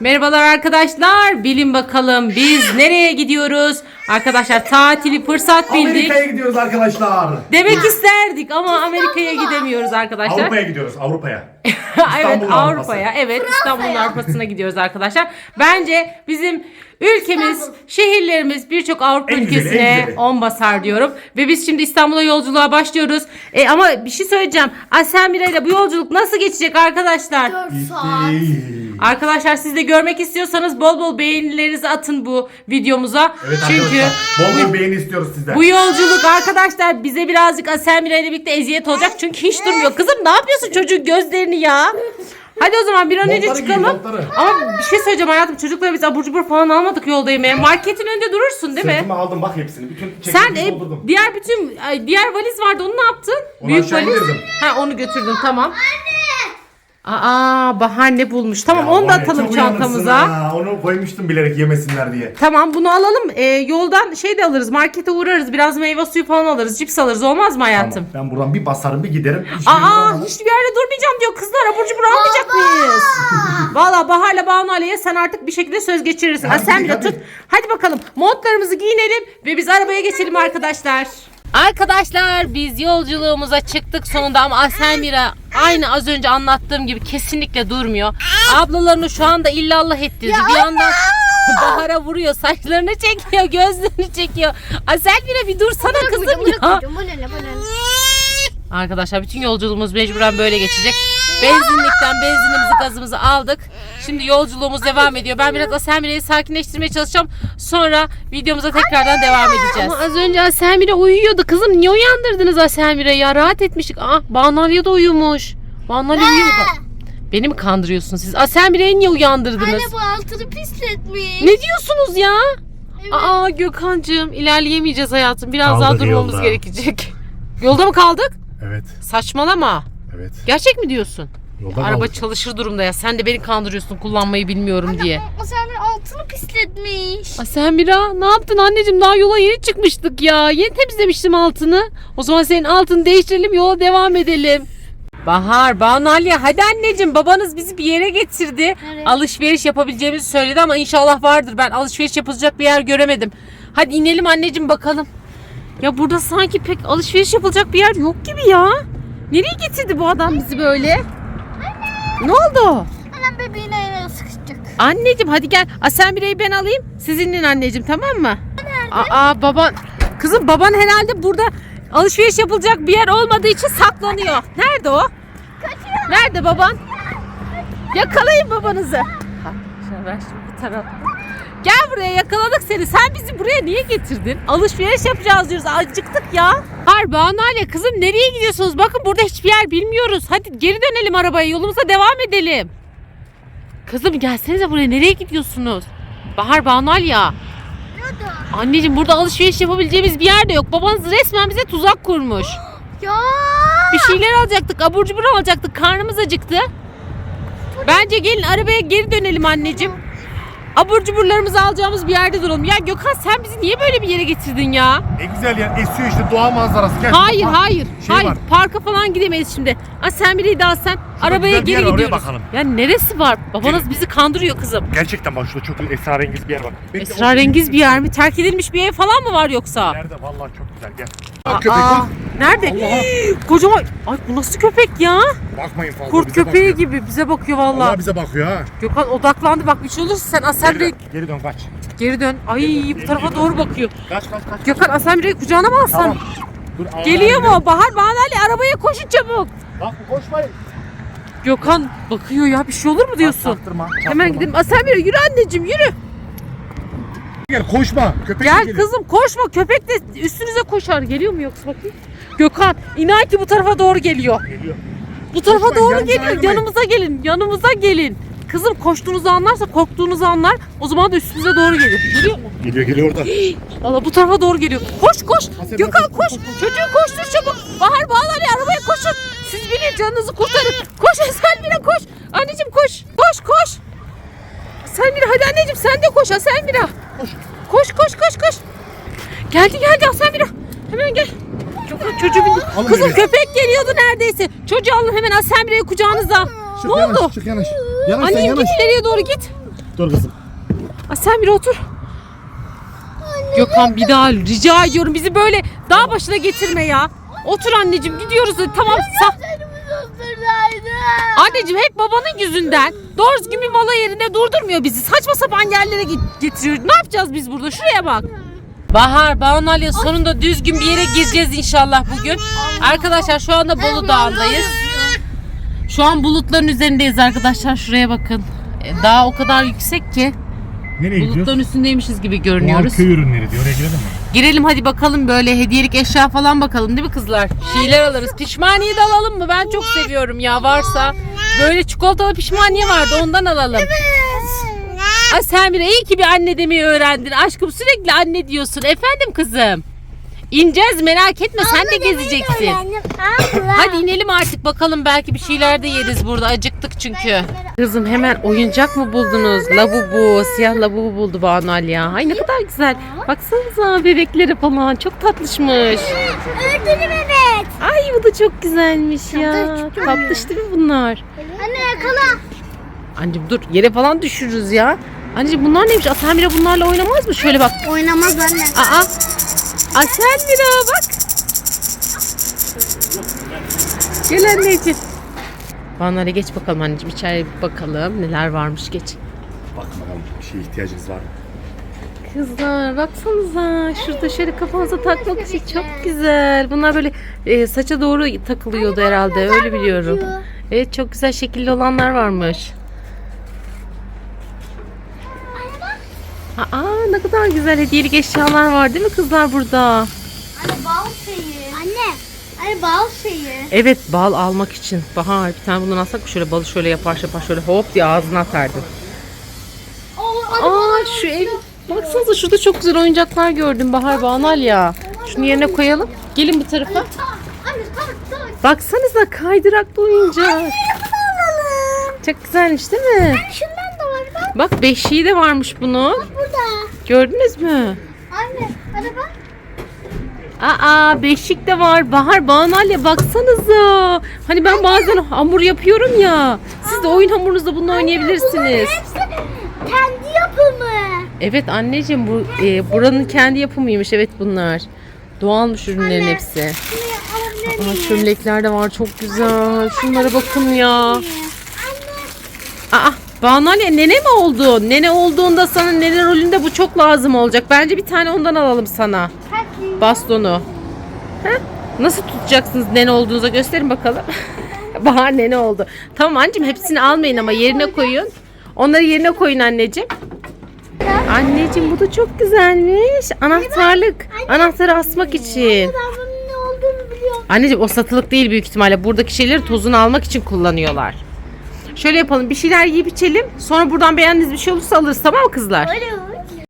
Merhabalar arkadaşlar. Bilin bakalım biz nereye gidiyoruz? Arkadaşlar tatili fırsat bildik. Amerika'ya gidiyoruz arkadaşlar. Demek isterdik ama Amerika'ya gidemiyoruz arkadaşlar. Avrupa'ya gidiyoruz Avrupa'ya. evet İstanbul'un Avrupa'ya. Evet İstanbul'un Avrupa'sına gidiyoruz arkadaşlar. Bence bizim ülkemiz, şehirlerimiz birçok Avrupa En güzeli, en ülkesine güzeli. on basar diyorum. Ve biz şimdi İstanbul'a yolculuğa başlıyoruz. E, ama bir şey söyleyeceğim. Asemira ile bu yolculuk nasıl geçecek arkadaşlar? 4 saat. Arkadaşlar siz de görmek istiyorsanız bol bol beğenilerinizi atın bu videomuza. Evet Çünkü arkadaşlar. Bol bol beğeni istiyoruz sizden. bu yolculuk arkadaşlar bize birazcık Asemira ile birlikte eziyet olacak. Çünkü hiç durmuyor. Kızım ne yapıyorsun çocuğun gözlerini ya? Hadi o zaman bir an önce Montları giy, çıkalım. montları. Ama bir şey söyleyeceğim hayatım. Çocuklara biz abur cubur falan almadık yolda yemeğe. Marketin önünde durursun değil mi? Sırtıma aldım bak hepsini. Bütün Sen e, diğer bütün ay, diğer valiz vardı onu ne yaptın? Onu aşağı indirdim. Ha onu götürdün tamam. Aa bahane bulmuş. Tamam Ya onu da var ya, atalım çok uyanıksın çantamıza. ha. Onu koymuştum bilerek yemesinler diye. Tamam bunu alalım. Ee, yoldan şey de alırız. Markete uğrarız. Biraz meyve suyu falan alırız. Cips alırız. Olmaz mı hayatım? Tamam. Ben buradan bir basarım bir giderim. Aa hiçbir yerde durmayacağım diyor kızlar. Abur cubur almayacak mıyız? Valla Bahar'la Banu Ali'ye sen artık bir şekilde söz geçirirsin. Ha, Hadi, sen de hadi. tut. Hadi bakalım montlarımızı giyinelim ve biz arabaya geçelim arkadaşlar. Arkadaşlar biz yolculuğumuza çıktık sonunda ama Aselmira aynı az önce anlattığım gibi kesinlikle durmuyor. Ablalarını şu anda illallah ettirdi. Bir yandan Bahar'a vuruyor, saçlarını çekiyor, gözlerini çekiyor. Aselmira bir dursana kızım ya. Arkadaşlar bütün yolculuğumuz mecburen böyle geçecek. Benzinlikten benzinimizi gazımızı aldık. Şimdi yolculuğumuz devam ediyor. Ben biraz Aselmire'yi sakinleştirmeye çalışacağım. Sonra videomuza tekrardan devam edeceğiz. Ama az önce Aselmire uyuyordu. Kızım niye uyandırdınız Aselmire'yi ya? Rahat etmiştik. Ah Banalya da uyumuş. Banalya uyuyor mu? Beni mi kandırıyorsunuz siz? Aselmire'yi niye uyandırdınız? Anne bu altını pisletmiş. Ne diyorsunuz ya? Evet. Aa Gökhan'cığım ilerleyemeyeceğiz hayatım. Biraz daha Kaldık durmamız yolda. gerekecek. Yolda mı kaldık? Evet. Saçmalama. Evet. Gerçek mi diyorsun? Yolda Araba çalışır durumda ya. Sen de beni kandırıyorsun kullanmayı bilmiyorum diye. O senin altını pisletmiş. Aa, sen Mira ne yaptın anneciğim? Daha yola yeni çıkmıştık ya. Yeni temizlemiştim altını. O zaman senin altını değiştirelim yola devam edelim. Bahar, Banu Aliye hadi anneciğim babanız bizi bir yere getirdi. Nereye? Alışveriş yapabileceğimizi söyledi ama inşallah vardır. Ben alışveriş yapılacak bir yer göremedim. Hadi inelim anneciğim bakalım. Ya burada sanki pek alışveriş yapılacak bir yer yok gibi ya. Nereye getirdi bu adam bizi böyle? Ne oldu? Annem bebeğine yine sıkışacak. Anneciğim hadi gel. Aa, sen bireyi ben alayım. Sizinle anneciğim tamam mı? Aa baban. Kızım baban herhalde burada alışveriş yapılacak bir yer olmadığı için saklanıyor. Nerede o? Nerede baban? Yakalayın babanızı. Ha, şöyle ver şimdi bu tarafa. Gel buraya yakaladık seni. Sen bizi buraya niye getirdin? Alışveriş yapacağız diyoruz. Acıktık ya. Hayır Banu kızım nereye gidiyorsunuz? Bakın burada hiçbir yer bilmiyoruz. Hadi geri dönelim arabaya. Yolumuza devam edelim. Kızım gelsenize buraya. Nereye gidiyorsunuz? Bahar Banu ya. Anneciğim burada alışveriş yapabileceğimiz bir yer de yok. Babanız resmen bize tuzak kurmuş. Ya. Bir şeyler alacaktık. Abur cubur alacaktık. Karnımız acıktı. Bence gelin arabaya geri dönelim anneciğim. Abur cuburlarımızı alacağımız bir yerde duralım. Ya Gökhan sen bizi niye böyle bir yere getirdin ya? Ne güzel yer. Esiyor işte doğa manzarası. Gel. Hayır Bak, hayır. şey hayır. var. Parka falan gidemeyiz şimdi. Ha sen biri daha sen. Arabaya bir yer geri oraya gidiyoruz. bakalım. Ya neresi var? Babanız bizi kandırıyor kızım. Gerçekten bak şurada çok esrarengiz bir yer var. Bekle, Esrarengiz bir yer mi? Terk edilmiş bir ev falan mı var yoksa? Nerede? Vallahi çok güzel gel. Aa, Bak köpek bak. Nerede? Kocaman. Ay bu nasıl köpek ya? Bakmayın fazla. Kurt bize köpeği bakıyor. gibi bize bakıyor vallahi. Vallahi bize bakıyor ha. Gökhan odaklandı bak bir şey olursa sen Geri dön, geri dön kaç. geri dön. Ay bu tarafa doğru bakıyor. Kaç kaç kaç. Gökhan Asemre'yi kucağına mı alsan? Tamam. Dur, Geliyor mu? Bahar Banali arabaya koşun çabuk. Bak koşmayın. Gökhan bakıyor ya bir şey olur mu diyorsun? Çaktırma, Hemen çaktırma. gidelim. Asemre yürü anneciğim yürü. Gel koşma. Köpek Gel gelir. kızım koşma köpek de üstünüze koşar. Geliyor mu yoksa bakayım? Gökhan inan ki bu tarafa doğru geliyor. Geliyor. Bu tarafa Koşmayın, doğru yanımıza geliyor. ayrılmayın. Yanımıza gelin. Yanımıza gelin. Kızım koştuğunuzu anlarsa korktuğunuzu anlar. O zaman da üstünüze doğru gelir. Geliyor mu? Geliyor geliyor orada. Valla bu tarafa doğru geliyor. Koş koş. Hasan, Gökhan koş, koş. Çocuğu koştur çabuk. Bahar bağlar arabaya koşun. Siz binin canınızı kurtarın. Koş Selmira koş. Anneciğim koş. Koş koş. Selmira hadi anneciğim sen de koş Selmira. Koş. Koş koş koş koş. Geldi geldi Selmira. Hemen gel. Çocuğu bindi. Alın Kızım beni. köpek geliyordu neredeyse. Çocuğu alın hemen Selmira'yı kucağınıza. Çık ne yanaş, oldu? Çık yanaş. Yanaş sen Annem yanaş. git ileriye doğru git. Dur kızım. Bir otur. Gökhan bir daha rica ediyorum bizi böyle dağ başına getirme ya. Otur anneciğim gidiyoruz. Tamam sağ. Anneciğim hep babanın yüzünden. Doğru bir mola yerine durdurmuyor bizi. Saçma sapan yerlere getiriyor. Ne yapacağız biz burada? Şuraya bak. Bahar, Banu Aliye sonunda düzgün bir yere gireceğiz inşallah bugün. Arkadaşlar şu anda Bolu Dağı'ndayız. Şu an bulutların üzerindeyiz arkadaşlar. Şuraya bakın. E, Dağ o kadar yüksek ki Nereye bulutların gidiyoruz? üstündeymişiz gibi Doğal görünüyoruz. köy ürünleri diyor. Oraya girelim mi? Girelim hadi bakalım böyle hediyelik eşya falan bakalım değil mi kızlar? Şeyler alırız. Pişmaniye de alalım mı? Ben çok seviyorum ya varsa. Böyle çikolatalı pişmaniye vardı ondan alalım. Ay Semire iyi ki bir anne demeyi öğrendin. Aşkım sürekli anne diyorsun. Efendim kızım. İneceğiz merak etme sen de gezeceksin. Hadi inelim artık bakalım belki bir şeyler de yeriz burada acıktık çünkü. Kızım hemen oyuncak mı buldunuz? Labubu, siyah labubu buldu Banu Ali ya. Ay ne kadar güzel. Baksanıza bebekleri falan çok tatlışmış. Ördülü bebek. Ay bu da çok güzelmiş ya. Tatlış değil mi bunlar? Anne yakala. Anneciğim dur yere falan düşürürüz ya. Anneciğim bunlar neymiş? Asamira bunlarla oynamaz mı? Şöyle bak. Oynamaz anne. Aa. Asamira bak. Gel anneciğim. Banlara geç bakalım anneciğim. İçeriye bir bakalım. Neler varmış geç. Bakın bakalım bir şeye ihtiyacınız var mı? Kızlar baksanıza. Şurada şöyle kafanıza takmak için çok güzel. Bunlar böyle e, saça doğru takılıyordu herhalde. Öyle biliyorum. Evet çok güzel şekilli olanlar varmış. Aa ne kadar güzel hediyelik eşyalar var değil mi kızlar burada? Anne bal şeyi. Anne. Anne bal şeyi. Evet bal almak için. Bahar bir tane bundan alsak? Şöyle balı şöyle yapar yapar şöyle hop diye ağzına atardı. Aa şu ev. Baksanıza şurada çok güzel oyuncaklar gördüm Bahar Banal ya. Şunu yerine koyalım. Gelin bu tarafa. Baksanıza kaydıraklı oyuncak. Çok güzelmiş değil mi? Da var bak Bak beşiği de varmış bunun. burada. Gördünüz mü? Anne hadi bak. Aa beşik de var. Bahar Banalya baksanıza. Hani ben bazen hamur yapıyorum ya. Siz de oyun hamurunuzda bununla oynayabilirsiniz. hepsi kendi yapımı. Evet anneciğim bu e, buranın kendi yapımıymış evet bunlar. Doğalmış ürünlerin Anne. hepsi. Aa çömlekler de var çok güzel. Şunlara bakın ya. Anne. Aa Banalya nene mi oldu? Nene olduğunda sana nene rolünde bu çok lazım olacak. Bence bir tane ondan alalım sana. Bastonu. Heh, Nasıl tutacaksınız nene olduğunuza gösterin bakalım. Bahar nene oldu. Tamam anneciğim hepsini almayın ama yerine koyun. Onları yerine koyun anneciğim. Anneciğim bu da çok güzelmiş. Anahtarlık. Anahtarı asmak için. Anneciğim o satılık değil büyük ihtimalle. Buradaki şeyleri tozunu almak için kullanıyorlar. Şöyle yapalım bir şeyler yiyip içelim. Sonra buradan beğendiğiniz bir şey olursa alırız tamam mı kızlar? Olur.